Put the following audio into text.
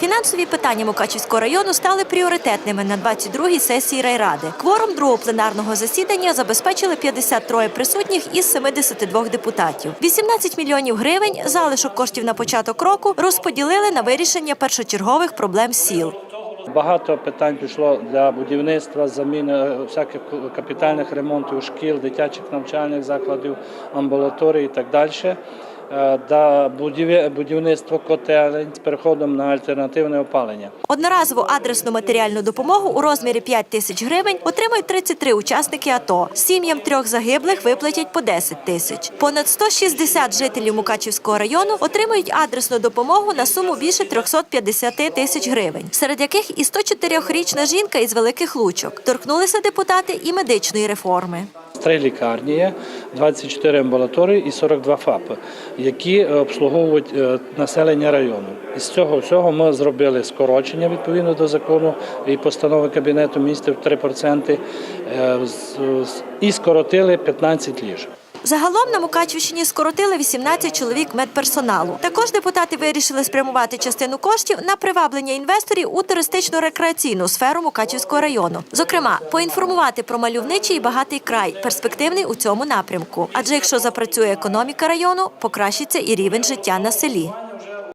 Фінансові питання Мукачівського району стали пріоритетними на 22-й сесії райради. Кворум другого пленарного засідання забезпечили 53 присутніх із 72 депутатів. 18 мільйонів гривень залишок коштів на початок року розподілили на вирішення першочергових проблем сіл. Багато питань пішло для будівництва, заміни е, всяких капітальних ремонтів шкіл, дитячих навчальних закладів, амбулаторій і так далі. Е, Да будіве- будівництво котелень з переходом на альтернативне опалення. Одноразову адресну матеріальну допомогу у розмірі 5 тисяч гривень отримають 33 учасники АТО. Сім'ям трьох загиблих виплатять по 10 тисяч. Понад 160 жителів Мукачівського району отримають адресну допомогу на суму більше 350 тисяч гривень, серед яких і 104-річна жінка із великих лучок. Торкнулися депутати і медичної реформи. Три лікарні є, 24 амбулаторії і 42 ФАПи, які обслуговують е, населення району. Із цього всього ми зробили скорочення відповідно до закону і постанови Кабінету міністрів 3% е, з- з- і скоротили 15 ліжок. Загалом на Мукачівщині скоротили 18 чоловік медперсоналу. Також депутати вирішили спрямувати частину коштів на приваблення інвесторів у туристично-рекреаційну сферу Мукачівського району. Зокрема, поінформувати про мальовничий і багатий край, перспективний у цьому напрямку. Адже якщо запрацює економіка району, покращиться і рівень життя на селі.